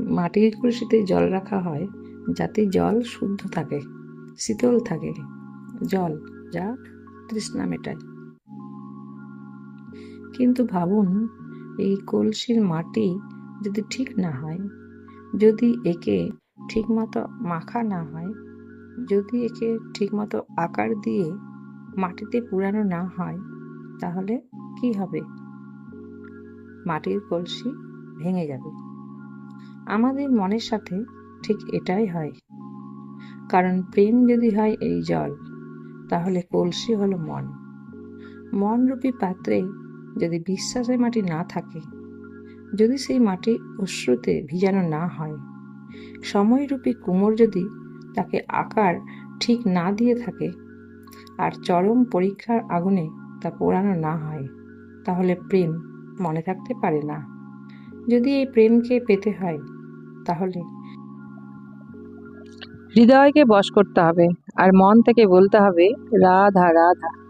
মাটির কলসিতে জল রাখা হয়, যাতে জল শুদ্ধ থাকে, শীতল থাকে। জল যা তৃষ্ণা মেটায়। কিন্তু ভাবুন, এই কলসির মাটি যদি ঠিক না হয়, যদি একে ঠিকমতো মাখা না হয়, যদি একে ঠিকমতো আকার দিয়ে মাটিতে পুরানো না হয়, তাহলে কি হবে? মাটির কলসি ভেঙে যাবে। আমাদের মনের সাথে ঠিক এটাই হয়। কারণ প্রেম যদি হয় এই জল, তাহলে কলসি হলো মন। মনরূপী পাত্রে যদি বিশ্বাসের মাটি না থাকে, যদি সেই মাটি অশ্রুতে ভিজানো না হয়, সময়রূপী কুমোর যদি তাকে আকার ঠিক না দিয়ে থাকে, আর চরম পরীক্ষার আগুনে তা পোড়ানো না হয়, তাহলে প্রেম মনে থাকতে পারে না। যদি এই প্রেমকে পেতে হয় তাহলে? হৃদয়কে বশ করতে হবে আর মন থেকে বলতে হবে রাধা রাধা।